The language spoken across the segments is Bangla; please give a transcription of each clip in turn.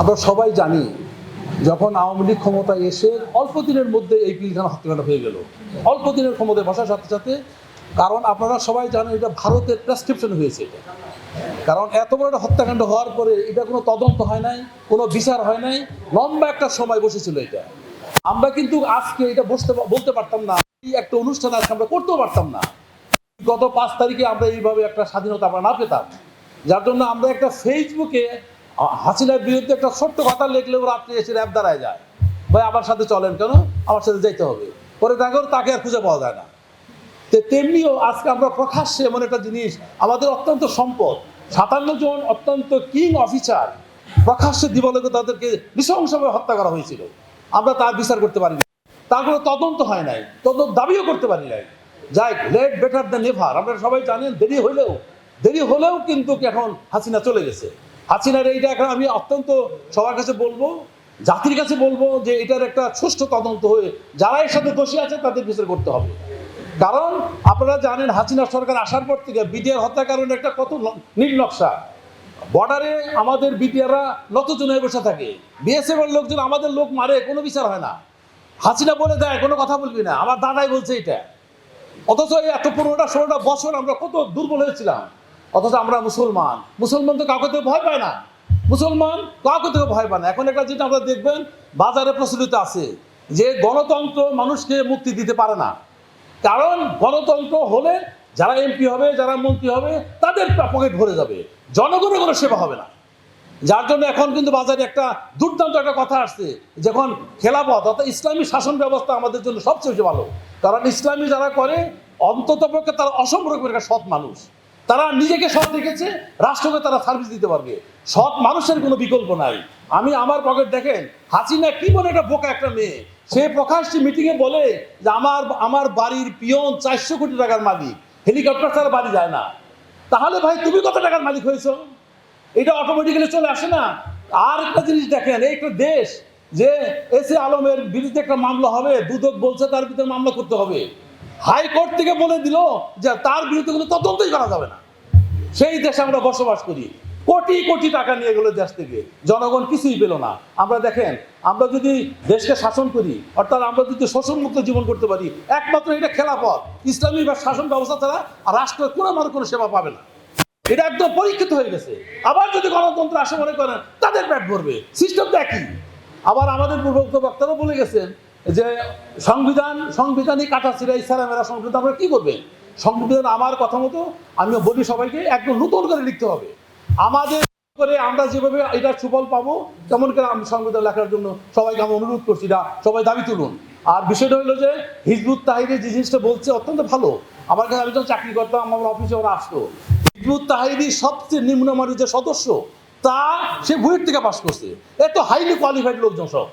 আমরা সবাই জানি, যখন আওয়ামী লীগ ক্ষমতায় এসে অল্প দিনের মধ্যে এই পিলখানা হত্যাকাণ্ড হয়ে গেল। অল্প দিনের ক্ষমতায় বসার সাথে সাথে, কারণ আপনারা সবাই জানেন এটা ভারতের প্রেসক্রিপশন হয়েছে এটা। কারণ এত বড় একটা হত্যাকাণ্ড হওয়ার পরে এটা কোনো তদন্ত হয় নাই, কোনো বিচার হয় নাই, লম্বা একটা সময় বসেছিল এটা। আমরা কিন্তু আজকে এটা বসতে বলতে পারতাম না, এই একটা অনুষ্ঠান আজকে আমরা করতেও পারতাম না। গত পাঁচ তারিখে আমরা এইভাবে একটা স্বাধীনতা আমরা না পেতাম। যার জন্য আমরা একটা ফেসবুকে হাসিনার বিরুদ্ধে একটা ছোট্ট কথা লিখলেও রাত্রে এসে র্যাব দাঁড়ায় যায়। ভাই, আমার সাথে চলেন কেন? আমার সাথে যাইতে হবে। পরে দেখো তাকে আর খুঁজে পাওয়া যায় না। তো তেমনিও আজকে আমরা প্রকাশ্যে এমন একটা জিনিস, আমাদের অত্যন্ত সম্পদ। সাতান্ন জন অত্যন্ত কিং অফিসার প্রকাশ্যে দিবলকে তাদেরকে নৃশংসভাবে হত্যা করা হয়েছিল। আমরা তার বিচার করতে পারি তার কোনো তদন্ত হয় নাই, তদন্ত দাবিও করতে পারি নাই। যাই লেট বেটার দ্যান নেভার। আপনারা সবাই জানেন, দেরি হলেও দেরি হলেও কিন্তু এখন হাসিনা চলে গেছে। হাসিনার এইটা এখন আমি অত্যন্ত সবার কাছে বলব, জাতির কাছে বলব যে এটার একটা সুষ্ঠু তদন্ত হয়ে যারা এর সাথে দোষী আছে তাদের বিচার করতে হবে। কারণ আপনারা জানেন, হাসিনা সরকার আসার পর থেকে বিটিআর হত্যাকারণের একটা কত নীল নকশা। বর্ডারে আমাদের বিটিআররা নতজন হয়ে বসে থাকে। বিএসএফ এর লোকজন আমাদের লোক মারে, কোনো বিচার হয় না। হাসিনা বলে দেয়, কোনো কথা বলবি না। আমার দাদাই বলছে এটা। অথচ এত পনেরোটা, ষোলোটা বছর আমরা কত দুর্বল হয়েছিলাম। অথচ আমরা মুসলমান। মুসলমান তো কাউকে তো ভয় পায় না। মুসলমান কাউকে থেকে ভয় পায় না। এখন একটা যেটা আমরা দেখবেন, বাজারে প্রচলিত আছে যে গণতন্ত্র মানুষকে মুক্তি দিতে পারে না। কারণ গণতন্ত্র হলে যারা এমপি হবে, যারা মন্ত্রী হবে, তাদের পকেট ভরে যাবে। জনগণের কোনো সেবা হবে না। যার জন্য এখন কিন্তু বাজারে একটা দুর্দান্ত একটা কথা আসছে, যখন খেলাপথ অর্থাৎ ইসলামী শাসন ব্যবস্থা আমাদের জন্য সবচেয়ে ভালো। কারণ ইসলামী যারা করে অন্তত পক্ষে তারা অসম্ভব একটা সৎ মানুষ। তারা নিজেকে সৎ রেখেছে রাষ্ট্রকে তারা সার্ভিস দিতে পারবে। সৎ মানুষের কোনো বিকল্প নাই। আমি আমার পকেট দেখেন, হাসিনা কি বলে একটা বোকা একটা মেয়ে? সে প্রকাশ্যে মিটিংয়ে বলে যে আমার আমার বাড়ির পিয়ন চারশো কোটি টাকার মালিক হেলিকপ্টার ছাড়া বাড়ি যায় না। তাহলে ভাই, তুমি কত টাকার মালিক হয়েছ? এটা অটোমেটিক্যালি চলে আসে না। আর একটা জিনিস দেখেন, এই একটা দেশ যে এসে আলমের বিরুদ্ধে একটা মামলা হবে, দুদক বলছে তার বিরুদ্ধে মামলা করতে হবে। হাইকোর্ট থেকে বলে দিল যে তার বিরুদ্ধে কোনো তদন্তই করা যাবে না। সেই দেশে আমরা বসবাস করি। কোটি কোটি টাকা নিয়ে গেলো দেশ থেকে। জনগণ কিছুই পেল না। আমরা দেখেন, আমরা যদি দেশকে শাসন করি, অর্থাৎ আমরা যদি শোষণমুক্ত জীবন করতে পারি, একমাত্র এটা খেলাপথ ইসলামী বা শাসন ব্যবস্থা ছাড়া রাষ্ট্রের কোনো মানুষ কোনো সেবা পাবে না। এটা একদম পরীক্ষিত হয়ে গেছে। আবার যদি গণতন্ত্র আসে মনে করেন, তাদের ব্যাট ভরবে। সিস্টেম একই। আবার আমাদের পূর্বোক্ত বক্তারা বলে গেছেন যে, সংবিধান, সংবিধানই কাটা ছিঁড়াই সারামেরা সংবিধান আমরা কি করবেন সংবিধান আমার কথা মতো আমি বলি সবাইকে, একদম নতুন করে লিখতে হবে। আমাদের করে আমরা যেভাবে এটার সুফল পাবো তেমন করে আমি সংবিধান লেখার জন্য সবাইকে আমি অনুরোধ করছি না সবাই দাবি তুলুন। আর বিষয়টা হলো যে, হিজবুত তাহিরে যে জিনিসটা বলছে অত্যন্ত ভালো। আমার কাছে, আমি যখন চাকরি করতাম, আমার অফিসে ওরা আসতো। হিজবুত তাহিরি সবচেয়ে নিম্নমানের যে সদস্য, তা সে বুয়েট থেকে পাশ করছে। এত হাইলি কোয়ালিফাইড লোকজন সব।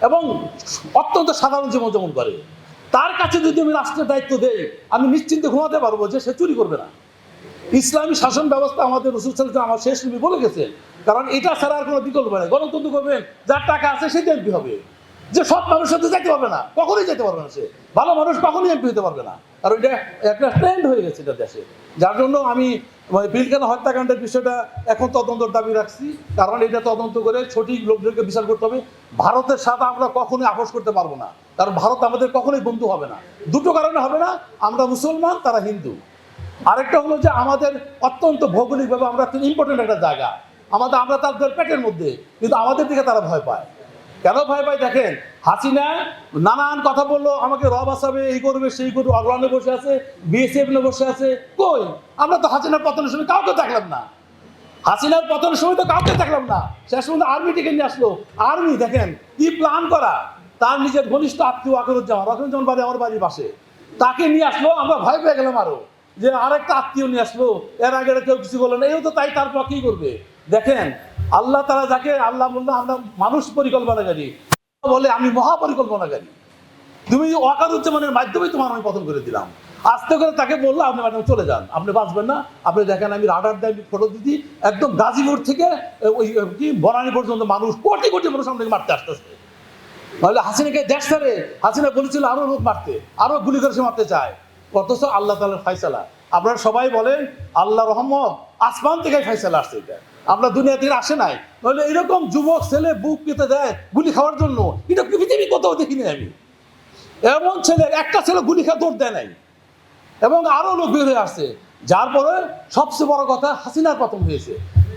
এবং অত্যন্ত সাধারণ জীবনযাপন করে। তার কাছে যদি আমি রাষ্ট্রের দায়িত্ব দেই, আমি নিশ্চিন্তে ঘুমাতে পারব যে সে চুরি করবে না। ইসলামী শাসন ব্যবস্থা আমাদের রসুল সাল্লাম আমার শেষ নবী বলে গেছে। কারণ এটা ছাড়া আর কোনো বিকল্প নেই। গণতন্ত্র করবেন, যার টাকা আছে সেটা এমপি হবে। যে সব মানুষের সাথে যেতে পারবে না, কখনোই যেতে পারবে না সে। ভালো মানুষ কখনোই এমপি হতে পারবে না। কারণ ওইটা একটা ট্রেন্ড হয়ে গেছে এটা দেশে। যার জন্য আমি বিলখানা হত্যাকাণ্ডের বিষয়টা এখন তদন্তর দাবি রাখছি। কারণ এটা তদন্ত করে সঠিক লোকদেরকে বিচার করতে হবে। ভারতের সাথে আমরা কখনোই আপোষ করতে পারব না। কারণ ভারত আমাদের কখনোই বন্ধু হবে না। দুটো কারণে হবে না, আমরা মুসলমান, তারা হিন্দু। আরেকটা হলো যে আমাদের অত্যন্ত ভৌগোলিকভাবে আমরা ইম্পর্টেন্ট একটা জায়গা। আমাদের, আমরা তাদের পেটের মধ্যে, কিন্তু আমাদের দিকে তারা ভয় পায়। কেন ভয় পায়? দেখেন হাসিনা নানান কথা বলল, আমাকে রব আসাবে, এই করবে, সেই করবে অগ্রানে বসে আছে বিএসএফ নিয়ে বসে আছে। কই? আমরা তো হাসিনার পতনের সময় কাউকে দেখলাম না। হাসিনার পতনের সময় তো কাউকে দেখলাম না। শেষ পর্যন্ত আর্মি টিকে নিয়ে আসলো। আর্মি দেখেন, কি প্ল্যান করা? তার নিজের ঘনিষ্ঠ আত্মীয় আকরুজ্জামান আকরুজ্জামান বাড়ি, আমার বাড়ির পাশে। তাকে নিয়ে আসলো, আমরা ভয় পেয়ে গেলাম আরও। যে আরেকটা আত্মীয় নিয়ে আসলো, এর আগে কেউ কিছু বলল না, এও তো তাই তার পক্ষেই করবে? দেখেন, আল্লাহ তারা যাকে, আল্লাহ বলল, আমরা মানুষ পরিকল্পনা পরিকল্পনাকারী। বলে আমি মহাপরিকল্পনাকারী। তুমি অকারুজ্জামানের মাধ্যমে তোমার আমি পতন করে দিলাম। আস্তে করে তাকে বলল আপনি ম্যাডাম চলে যান। আপনি বাঁচবেন না। আপনি দেখেন, আমি রাডার দেয় ফটো দিদি একদম গাজীপুর থেকে ওই কি, বনানী পর্যন্ত মানুষ, কোটি কোটি মানুষ আমাদেরকে মারতে আসতেছে। তাহলে হাসিনাকে দেশ ছাড়ে, হাসিনা বলেছিল আরও লোক মারতে, আরও গুলি করে সে মারতে চায়। অথচ আল্লাহ তালার ফাইসালা আপনারা সবাই বলেন, আল্লাহ রহমত, আসমান থেকে ফাইসালা আসছে এটা। আমরা দুনিয়া থেকে আসে নাই। নইলে এরকম যুবক ছেলে বুক পেতে দেয় গুলি খাওয়ার জন্য, এটা পৃথিবী কোথাও দেখিনি আমি। এমন ছেলে, একটা ছেলে গুলি খেয়ে দৌড় দেয় নাই। এবং আরও লোক বের হয়ে আসছে, যার পরে সবচেয়ে বড় কথা হাসিনার পতন হয়েছে।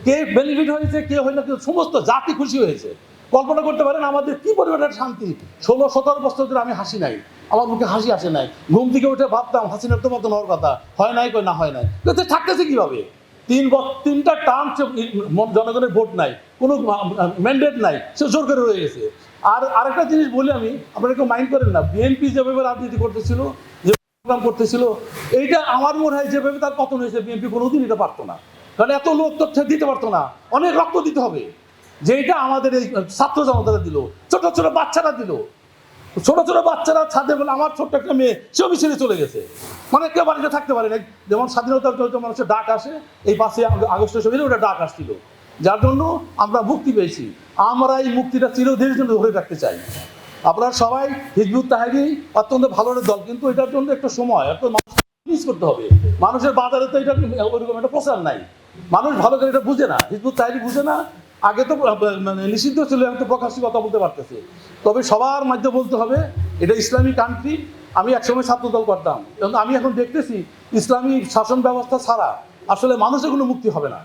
কে বেনিফিট হয়েছে, কে না কেউ সমস্ত জাতি খুশি হয়েছে। কল্পনা করতে পারেন আমাদের কি একটা শান্তি। ষোলো, সতেরো বছর ধরে আমি হাসি নাই, আমার মুখে হাসি আসে নাই। ঘুম থেকে উঠে ভাবতাম হাসিনার তো মতন হওয়ার কথা, হয় নাই কই না হয় নাই। কিন্তু থাকতেছে কীভাবে? তিন তিনটা টার্ম জনগণের ভোট নাই, কোনো ম্যান্ডেট নাই, সে জোর করে রয়ে গেছে। আর আরেকটা জিনিস বলি আমি, আপনারা কেউ মাইন্ড করেন না বিএনপি যেভাবে রাজনীতি করতেছিল, যে প্রোগ্রাম করতেছিল, এইটা আমার মনে হয় যেভাবে তার পতন হয়েছে বিএনপি কোনোদিন এটা পারতো না। কারণ এত লোক তথ্য দিতে পারতো না, অনেক রক্ত দিতে হবে। যেটা আমাদের এই ছাত্র জনতারা দিল, ছোট ছোট বাচ্চারা দিল ছোট ছোট বাচ্চারা ছাদে বলে, আমার ছোট্ট একটা মেয়ে, সেও মিছিলে চলে গেছে। মানে কেউ বাড়িতে থাকতে পারে না যেমন স্বাধীনতার জন্য মানুষের ডাক আসে, এই পাশে আগস্টের সময় ওটা ডাক আসছিল। যার জন্য আমরা মুক্তি পেয়েছি। আমরা এই মুক্তিটা চিরদিনের জন্য ধরে রাখতে চাই। আপনারা সবাই হিজবুত তাহারি অত্যন্ত ভালো দল, কিন্তু এটার জন্য একটা সময়। একটা মানুষ মিস করতে হবে। মানুষের বাজারে তো এটা ওইরকম একটা প্রচার নাই। মানুষ ভালো করে এটা বুঝে না। হিজবুত তাহারি বুঝে না। আগে তো মানে নিষিদ্ধ ছিল এখন তো প্রকাশ্যে কথা বলতে পারতেছে। তবে সবার মধ্যে বলতে হবে, এটা ইসলামী কান্ট্রি আমি একসময় ছাত্রদল করতাম। এবং আমি এখন দেখতেছি, ইসলামী শাসন ব্যবস্থা ছাড়া আসলে মানুষের কোনো মুক্তি হবে না।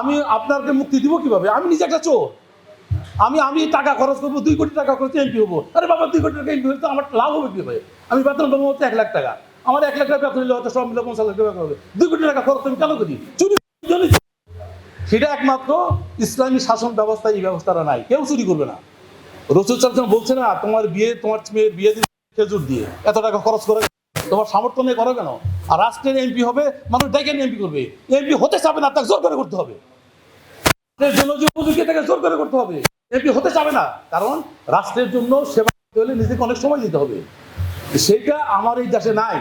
আমি আপনাকে মুক্তি দিব কীভাবে? আমি নিজে একটা চোর। আমি আমি টাকা খরচ করব, দুই কোটি টাকা খরচ এমপি হব। আরে বাবা, দুই কোটি টাকা এমপি হলে তো আমার লাভ হবে কি হবে আমি বেতন পাবো হচ্ছে এক লাখ টাকা। আমার এক লাখ টাকা বেতন হলে হয়তো সব মিলে পঞ্চাশ লাখ টাকা হবে। দুই কোটি টাকা খরচ আমি কেন করি? চুরি সেটা একমাত্র ইসলামী শাসন ব্যবস্থা এই ব্যবস্থাটা নাই। কেউ চুরি করবে না। রসুল সাল্লাম বলছে না, তোমার বিয়ে, তোমার মেয়ের বিয়ে দিতে খেজুর দিয়ে এত টাকা খরচ করে, তোমার সামর্থ্য নিয়ে করো কেন? আর রাষ্ট্রের এমপি হবে, মানুষ ডেকে এমপি করবে। এমপি হতে চাবে না, তাকে জোর করে করতে হবে। জন্য যে তাকে জোর করে করতে হবে। এমপি হতে চাবে না, কারণ রাষ্ট্রের জন্য সেবা করতে হলে নিজেকে অনেক সময় দিতে হবে। সেইটা আমার এই দেশে নাই।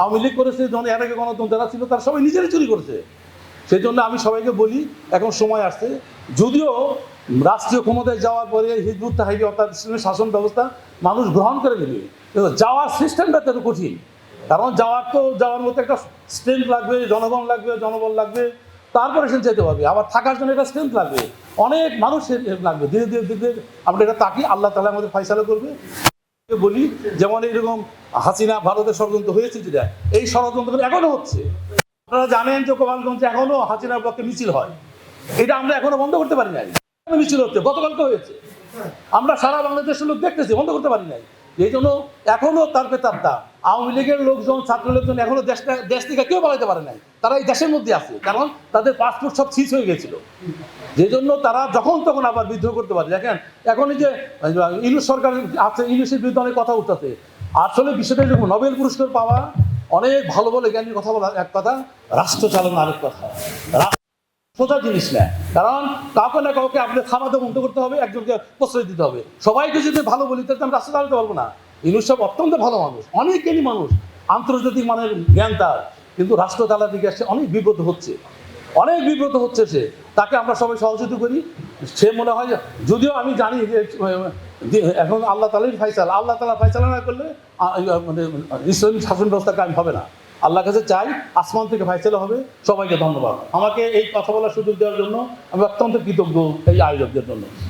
আওয়ামী লীগ করেছে, যখন এর আগে গণতন্ত্র ছিল, তারা সবাই নিজেরাই চুরি করেছে। সেই জন্য আমি সবাইকে বলি, এখন সময় আসছে। যদিও রাষ্ট্রীয় ক্ষমতায় যাওয়ার পরে হিজবুত তাহিরি অর্থাৎ শাসন ব্যবস্থা মানুষ গ্রহণ করে নেবে। কিন্তু যাওয়ার সিস্টেমটা তো কঠিন। কারণ যাওয়ার তো, যাওয়ার মতো একটা স্ট্রেংথ লাগবে, জনগণ লাগবে, জনবল লাগবে, তারপরে সে যেতে পারবে। আবার থাকার জন্য একটা স্ট্রেংথ লাগবে। অনেক মানুষের লাগবে। ধীরে ধীরে ধীরে ধীরে আমরা এটা তাকি, আল্লাহ তালা আমাদের ফাইসালা করবে। বলি, যেমন এইরকম হাসিনা ভারতের ষড়যন্ত্র হয়েছে যেটা, এই ষড়যন্ত্র এখনও হচ্ছে। আপনারা জানেন যে গোপালগঞ্জে এখনও হাসিনার পক্ষে মিছিল হয়। এটা আমরা এখনও বন্ধ করতে পারি নাই। মিছিল হচ্ছে? গতকালকে হয়েছে। আমরা সারা বাংলাদেশের লোক দেখতেছি, বন্ধ করতে পারি নাই। এই জন্য এখনও তার পেতারটা আওয়ামী লীগের লোকজন ছাত্র লোকজন এখনও দেশটা দেশ থেকে কেউ পালাতে পারে নাই। তারা এই দেশের মধ্যে আছে, কারণ তাদের পাসপোর্ট সব সিজ হয়ে গেছিল। যে জন্য তারা যখন তখন আবার বিদ্রোহ করতে পারে। দেখেন, এখন এই যে ইংলিশ সরকার আছে ইংলিশের বিরুদ্ধে অনেক কথা উঠতেছে। আসলে বিষয়টা এরকম, নোবেল পুরস্কার পাওয়া অনেক ভালো ভালো জ্ঞানীর কথা বলা এক কথা, রাষ্ট্র চালনা আরেক কথা। রাষ্ট্র সোজা জিনিস না। কারণ কাউকে না কাউকে আপনি খামাতে বন্ধ করতে হবে, একজনকে প্রশ্রয় দিতে হবে। সবাইকে যদি ভালো বলি, তাহলে আমি রাস্তা চালাতে পারব না। ইনুস সব অত্যন্ত ভালো মানুষ, অনেক জ্ঞানী মানুষ, আন্তর্জাতিক মানের জ্ঞান তার। কিন্তু রাষ্ট্র চালাতে গিয়ে সে অনেক বিব্রত হচ্ছে। অনেক বিব্রত হচ্ছে সে। তাকে আমরা সবাই সহযোগিতা করি। সে মনে হয় যদিও আমি জানি যে, এখন আল্লাহ তালাই ফাইসাল আল্লাহ তালা ফাইসালা না করলে মানে ইসলামী শাসন ব্যবস্থা কায়েম হবে না। আল্লাহ কাছে চাই, আসমান থেকে ভাইসেলা হবে, সবাইকে ধন্যবাদ। আমাকে এই কথা বলার সুযোগ দেওয়ার জন্য আমি অত্যন্ত কৃতজ্ঞ এই আয়োজকদের জন্য।